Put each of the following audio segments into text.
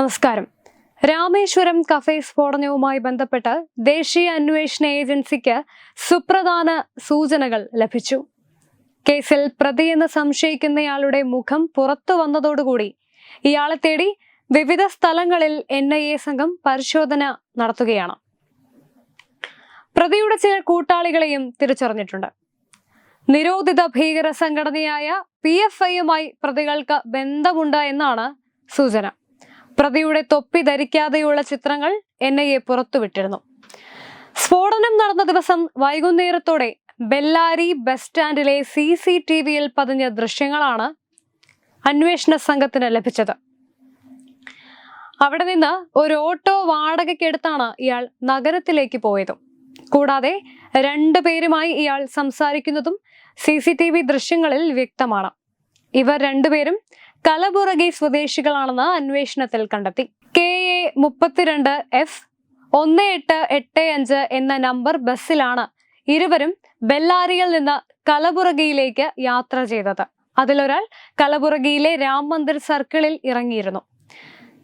നമസ്കാരം. രാമേശ്വരം കഫേ സ്ഫോടനവുമായി ബന്ധപ്പെട്ട് ദേശീയ അന്വേഷണ ഏജൻസിക്ക് സുപ്രധാന സൂചനകൾ ലഭിച്ചു. കേസിൽ പ്രതിയെന്ന് സംശയിക്കുന്നയാളുടെ മുഖം പുറത്തു വന്നതോടുകൂടി ഇയാളെ തേടി വിവിധ സ്ഥലങ്ങളിൽ എൻ ഐ എ സംഘം പരിശോധന നടത്തുകയാണ്. പ്രതിയുടെ ചില കൂട്ടാളികളെയും തിരിച്ചറിഞ്ഞിട്ടുണ്ട്. നിരോധിത ഭീകര സംഘടനയായ പി എഫ് ഐയുമായി പ്രതികൾക്ക് ബന്ധമുണ്ട് എന്നാണ് സൂചന. പ്രതിയുടെ തൊപ്പി ധരിക്കാതെയുള്ള ചിത്രങ്ങൾ എൻ ഐ എ പുറത്തുവിട്ടിരുന്നു. സ്ഫോടനം നടന്ന ദിവസം വൈകുന്നേരത്തോടെ ബെല്ലാരി ബസ് സ്റ്റാൻഡിലെ സി സി ടി വിയിൽ പതിഞ്ഞ ദൃശ്യങ്ങളാണ് അന്വേഷണ സംഘത്തിന് ലഭിച്ചത്. അവിടെ നിന്ന് ഒരു ഓട്ടോ വാടകയ്ക്കെടുത്താണ് ഇയാൾ നഗരത്തിലേക്ക് പോയതും. കൂടാതെ രണ്ടുപേരുമായി ഇയാൾ സംസാരിക്കുന്നതും സി സി ടി വി ദൃശ്യങ്ങളിൽ വ്യക്തമാണ്. ഇവർ രണ്ടുപേരും കലബുറഗി സ്വദേശികളാണെന്ന് അന്വേഷണത്തിൽ കണ്ടെത്തി. കെ എ മുപ്പത്തിരണ്ട് എഫ് ഒന്ന് എട്ട് എട്ട് അഞ്ച് എന്ന നമ്പർ ബസ്സിലാണ് ഇരുവരും ബെല്ലാരിയിൽ നിന്ന് കലബുറഗിയിലേക്ക് യാത്ര ചെയ്തത്. അതിലൊരാൾ കലബുറഗിയിലെ രാം മന്ദിർ സർക്കിളിൽ ഇറങ്ങിയിരുന്നു.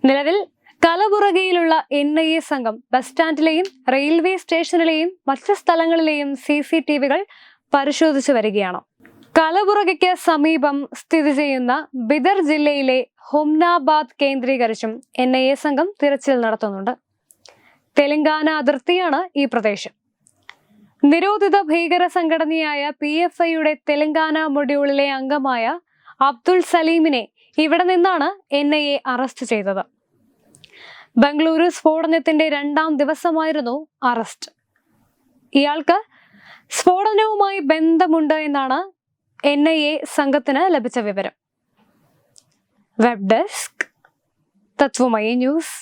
നിലവിൽ കലബുറഗിയിലുള്ള എൻ ഐ എ സംഘം ബസ് സ്റ്റാൻഡിലെയും റെയിൽവേ സ്റ്റേഷനിലെയും മറ്റ് സ്ഥലങ്ങളിലെയും സി സി ടി വികൾ പരിശോധിച്ചു വരികയാണ്. കലബുറഗയ്ക്ക് സമീപം സ്ഥിതി ചെയ്യുന്ന ബിദർ ജില്ലയിലെ ഹുംനാബാദ് കേന്ദ്രീകരിച്ചും എൻ ഐ എ സംഘം തിരച്ചിൽ നടത്തുന്നുണ്ട്. തെലങ്കാന അതിർത്തിയാണ് ഈ പ്രദേശം. നിരോധിത ഭീകര സംഘടനയായ പി എഫ് ഐയുടെ തെലങ്കാന മൊഡ്യൂളിലെ അംഗമായ അബ്ദുൾ സലീമിനെ ഇവിടെ നിന്നാണ് എൻ ഐ എ അറസ്റ്റ് ചെയ്തത്. ബംഗളൂരു സ്ഫോടനത്തിന്റെ രണ്ടാം ദിവസമായിരുന്നു അറസ്റ്റ്. ഇയാൾക്ക് സ്ഫോടനവുമായി ബന്ധമുണ്ട് എന്നാണ് എൻ ഐ എ സംഘത്തിന് ലഭിച്ച വിവരം. Web desk Tatwamaya news